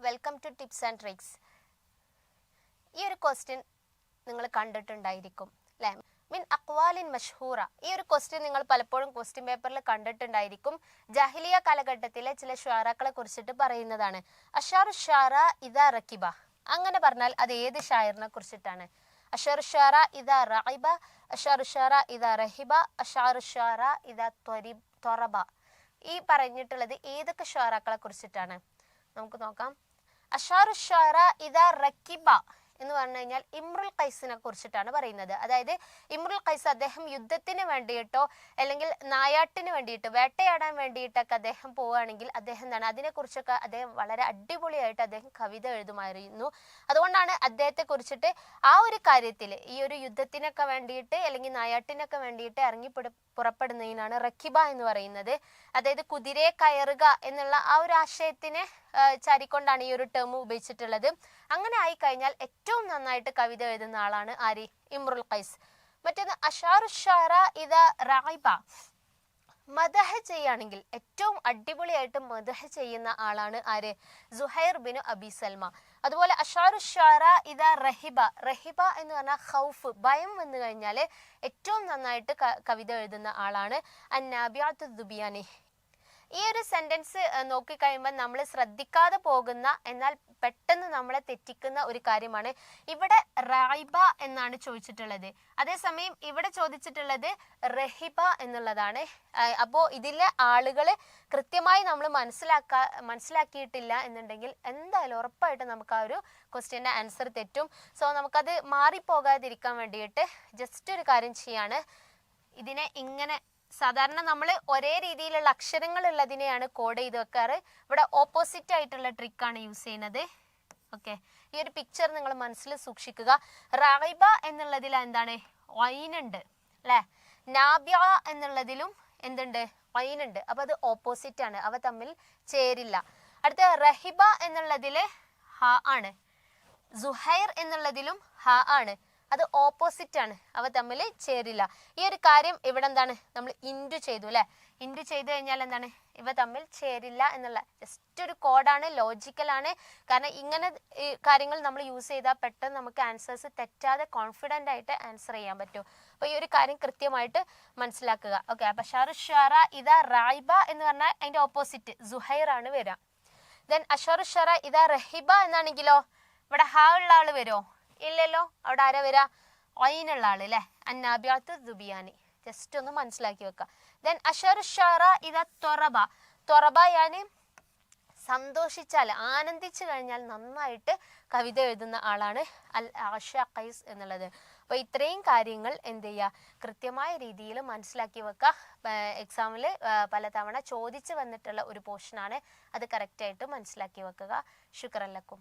Welcome to tips and tricks ഈ ഒരു question നിങ്ങൾ കണ്ടിട്ടുണ്ടായിരിക്കും അല്ലേ? മിൻ അക്വാലിൻ മഷ്ഹൂറ. ഈ ഒരു ക്വസ്റ്റ്യൻ നിങ്ങൾ പലപ്പോഴും ക്വസ്റ്റ്യൻ പേപ്പറിൽ കണ്ടിട്ടുണ്ടായിരിക്കും. ജാഹിലിയ കാലഘട്ടത്തിലെ ചില ഷാറാക്കളെ കുറിച്ചിട്ട് പറയുന്നതാണ്. അഷാറു ഷാറ ഇദാ റക്കിബ. അങ്ങനെ പറഞ്ഞാൽ അത് ഏത് ഷായറിനെ കുറിച്ചിട്ടാണ്? അഷാറു ഷാറ ഇദാ റൈബ അഷാറു ഷാറ ഇദാ റഹിബ അഷാറു ഷാറ ഇദാ ത്വരി ത്വറബ. ഈ പറഞ്ഞിട്ടുള്ളത് ഏതൊക്കെ ഷാറാക്കളെ കുറിച്ചിട്ടാണ്? നമുക്ക് നോക്കാം. അഷാറു ഷാറ ഇദാ റക്കിബ എന്ന് പറഞ്ഞു കഴിഞ്ഞാൽ ഇമ്രുൽ ഖൈസിനെ കുറിച്ചിട്ടാണ് പറയുന്നത്. അതായത് ഇമ്രുൽ ഖൈസ് അദ്ദേഹം യുദ്ധത്തിന് വേണ്ടിയിട്ടോ അല്ലെങ്കിൽ നായാട്ടിന് വേണ്ടിയിട്ടോ വേട്ടയാടാൻ വേണ്ടിയിട്ടൊക്കെ അദ്ദേഹം പോവുകയാണെങ്കിൽ അദ്ദേഹം എന്താണ് അതിനെക്കുറിച്ചൊക്കെ അദ്ദേഹം വളരെ അടിപൊളിയായിട്ട് അദ്ദേഹം കവിത എഴുതുമായിരുന്നു. അതുകൊണ്ടാണ് അദ്ദേഹത്തെ കുറിച്ചിട്ട് ആ ഒരു കാര്യത്തിൽ ഈ ഒരു യുദ്ധത്തിനൊക്കെ വേണ്ടിയിട്ട് അല്ലെങ്കിൽ നായാട്ടിനൊക്കെ വേണ്ടിയിട്ട് ഇറങ്ങി പുറ- പുറപ്പെടുന്നതിനാണ് റക്കിബ എന്ന് പറയുന്നത്. അതായത് കുതിരയെ കയറുക എന്നുള്ള ആ ഒരു ആശയത്തിനെ ചാരിക്കൊണ്ടാണ് ഈ ഒരു ടേം ഉപയോഗിച്ചിട്ടുള്ളത്. അങ്ങനെ ആയി കഴിഞ്ഞാൽ ഏറ്റവും നന്നായിട്ട് കവിത എഴുതുന്ന ആളാണ് ആരി? ഇമ്രുൽ ഖൈസ്. മറ്റൊന്ന് അഷാറു ഷാറ ഇത റായിബ. മദഹ ചെയ്യുകയാണെങ്കിൽ ഏറ്റവും അടിപൊളിയായിട്ട് മദഹ ചെയ്യുന്ന ആളാണ് ആര്? സുഹൈർ ബിനു അബി സൽമ. അതുപോലെ അഷാറു ഷാറ ഇത റഹിബ. റഹിബ എന്ന് പറഞ്ഞാൽ ഹൗഫ് ഭയം വന്നു കഴിഞ്ഞാൽ ഏറ്റവും നന്നായിട്ട് കവിത എഴുതുന്ന ആളാണ് അന്നാബിയാത്ത് ദുബിയാനി ഈ ഒരു സെന്റൻസ് നോക്കിക്കഴിയുമ്പോൾ നമ്മൾ ശ്രദ്ധിക്കാതെ പോകുന്ന എന്നാൽ പെട്ടെന്ന് നമ്മളെ തെറ്റിക്കുന്ന ഒരു കാര്യമാണ്. ഇവിടെ റായിബ എന്നാണ് ചോദിച്ചിട്ടുള്ളത്. അതേസമയം ഇവിടെ ചോദിച്ചിട്ടുള്ളത് റഹിബ എന്നുള്ളതാണ്. അപ്പോൾ ഇതിലെ ആളുകൾ കൃത്യമായി നമ്മൾ മനസ്സിലാക്കാ മനസ്സിലാക്കിയിട്ടില്ല എന്നുണ്ടെങ്കിൽ എന്തായാലും ഉറപ്പായിട്ട് നമുക്ക് ആ ഒരു ക്വസ്റ്റ്യന്റെ ആൻസർ തെറ്റും. സോ നമുക്കത് മാറിപ്പോകാതിരിക്കാൻ വേണ്ടിയിട്ട് ജസ്റ്റ് ഒരു കാര്യം ചെയ്യാണ്. ഇതിനെ ഇങ്ങനെ സാധാരണ നമ്മൾ ഒരേ രീതിയിലുള്ള അക്ഷരങ്ങൾ ഉള്ളതിനെയാണ് കോഡ് ചെയ്ത് വെക്കാറ്. ഇവിടെ ഓപ്പോസിറ്റ് ആയിട്ടുള്ള ട്രിക്കാണ് യൂസ് ചെയ്യുന്നത്. ഓക്കെ ഈ ഒരു പിക്ചർ നിങ്ങൾ മനസ്സിൽ സൂക്ഷിക്കുക. റായിബ എന്നുള്ളതിൽ എന്താണ്? വൈനുണ്ട് അല്ലേ? നാബ്യ എന്നുള്ളതിലും എന്തുണ്ട്? വൈനുണ്ട് അപ്പൊ അത് ഓപ്പോസിറ്റ് ആണ്. അവ തമ്മിൽ ചേരില്ല. അടുത്ത റഹിബ എന്നുള്ളതിൽ ഹ ആണ്. സുഹൈർ എന്നുള്ളതിലും ഹ ആണ്. അത് ഓപ്പോസിറ്റ് ആണ്. അവ തമ്മിൽ ചേരില്ല. ഈ ഒരു കാര്യം ഇവിടെ എന്താണ്? നമ്മൾ ഇന്റു ചെയ്തു അല്ലെ? ഇന്റു ചെയ്തു കഴിഞ്ഞാൽ എന്താണ്? ഇവ തമ്മിൽ ചേരില്ല എന്നുള്ള ജസ്റ്റ് ഒരു കോഡാണ് ലോജിക്കലാണ് കാരണം ഇങ്ങനെ കാര്യങ്ങൾ നമ്മൾ യൂസ് ചെയ്താൽ പെട്ടെന്ന് നമുക്ക് ആൻസേഴ്സ് തെറ്റാതെ കോൺഫിഡന്റ് ആയിട്ട് ആൻസർ ചെയ്യാൻ പറ്റും. അപ്പോൾ ഈ ഒരു കാര്യം കൃത്യമായിട്ട് മനസ്സിലാക്കുക. ഓക്കെ അപ്പം ഷാറു ഷാറ ഇതാ റായിബ എന്ന് പറഞ്ഞാൽ അതിന്റെ ഓപ്പോസിറ്റ് ആണ് വരിക. ദെൻ അഷറു ഷറ ഇതാ റഹിബ എന്നാണെങ്കിലോ? ഇവിടെ ഹാ ഉള്ള ആൾ വരുമോ? ഇല്ലല്ലോ. അവിടെ ആരാ വരാ? ഒയിനുള്ള ആൾ അല്ലേ അന്നാബിയാത്ത് ദുബിയാനി. ജസ്റ്റ് ഒന്ന് മനസ്സിലാക്കി വെക്കുക ദെൻ അഷറു ഷറ ഇതാ തൊറബ. ത്വറബ ഞാൻ സന്തോഷിച്ചാൽ ആനന്ദിച്ചു കഴിഞ്ഞാൽ നന്നായിട്ട് കവിത എഴുതുന്ന ആളാണ് അൽ ആഷ ഖൈസ് എന്നുള്ളത്. അപ്പോൾ ഇത്രയും കാര്യങ്ങൾ എന്ത് ചെയ്യുക കൃത്യമായ രീതിയിൽ മനസ്സിലാക്കി വെക്കുക എക്സാമിൽ പലതവണ ചോദിച്ചു വന്നിട്ടുള്ള ഒരു പോർഷനാണ് അത് കറക്റ്റായിട്ട് മനസ്സിലാക്കി വെക്കുക. ശുക്രല്ലക്കും.